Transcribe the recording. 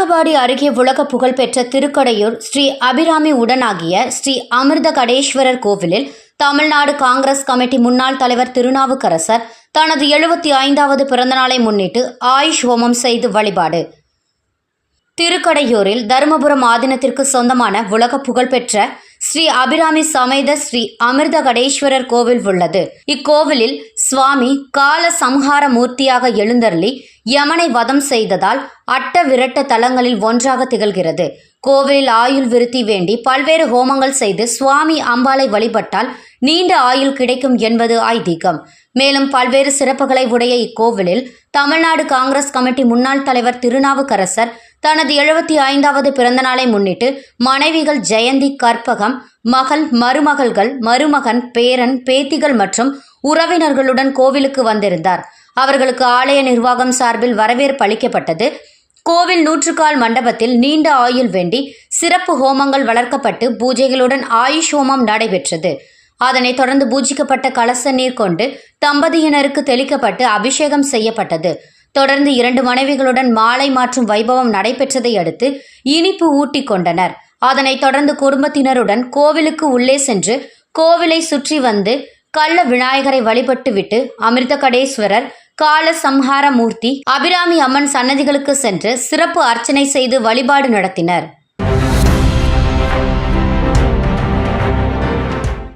தரங்கம்பாடி அருகே உலக புகழ்பெற்ற திருக்கடையூர் ஸ்ரீ அபிராமி உடனாகிய ஸ்ரீ அமிர்த கடேஸ்வரர் கோவிலில் தமிழ்நாடு காங்கிரஸ் கமிட்டி முன்னாள் தலைவர் திருநாவுக்கரசர் தனது எழுபத்தி ஐந்தாவது பிறந்தநாளை முன்னிட்டு ஆயுஷ் ஹோமம் செய்து வழிபாடு. திருக்கடையூரில் தருமபுரம் ஆதீனத்திற்கு சொந்தமான உலக புகழ்பெற்ற ஸ்ரீ அபிராமி சமேத ஸ்ரீ அமிர்த கடேஸ்வரர் கோவில் உள்ளது. இக்கோவிலில் சுவாமி கால சம்ஹார மூர்த்தியாக எழுந்தருளி யமனை வதம் செய்ததால் அட்ட விரட்ட தலங்களில் ஒன்றாக திகழ்கிறது. கோவிலில் ஆயுள் விருத்தி வேண்டி பல்வேறு ஹோமங்கள் செய்து சுவாமி அம்பாளை வழிபட்டால் நீண்ட ஆயுள் கிடைக்கும் என்பது ஐதீகம். மேலும் பல்வேறு சிறப்புகளை உடைய இக்கோவிலில் தமிழ்நாடு காங்கிரஸ் கமிட்டி முன்னாள் தலைவர் திருநாவுக்கரசர் தனது எழுபத்தி ஐந்தாவது பிறந்தநாளை முன்னிட்டு மனைவிகள் ஜெயந்தி கற்பகம் மகள் மருமகள்கள் மருமகன் பேரன் பேத்திகள் மற்றும் உறவினர்களுடன் கோவிலுக்கு வந்திருந்தார். அவர்களுக்கு ஆலய நிர்வாகம் சார்பில் வரவேற்பு அளிக்கப்பட்டது. கோவில் நூற்றுக்கால் மண்டபத்தில் நீண்ட ஆயுள் வேண்டி சிறப்பு ஹோமங்கள் வளர்க்கப்பட்டு பூஜைகளுடன் ஆயுஷ் ஹோமம் நடைபெற்றது. அதனைத் தொடர்ந்து பூஜிக்கப்பட்ட கலச நீர் கொண்டு தம்பதியினருக்கு தெளிக்கப்பட்டு அபிஷேகம் செய்யப்பட்டது. தொடர்ந்து இரண்டு மனைவிகளுடன் மாலை மாற்றும் வைபவம் நடைபெற்றதை அடுத்து இனிப்பு ஊட்டி கொண்டனர். அதனைத் தொடர்ந்து குடும்பத்தினருடன் கோவிலுக்கு உள்ளே சென்று கோவிலை சுற்றி வந்து கள்ள விநாயகரை வழிபட்டுவிட்டு அமிர்தகடேஸ்வரர் கால சம்ஹார மூர்த்தி அபிராமி அம்மன் சன்னதிகளுக்கு சென்று சிறப்பு அர்ச்சனை செய்து வழிபாடு நடத்தினர்.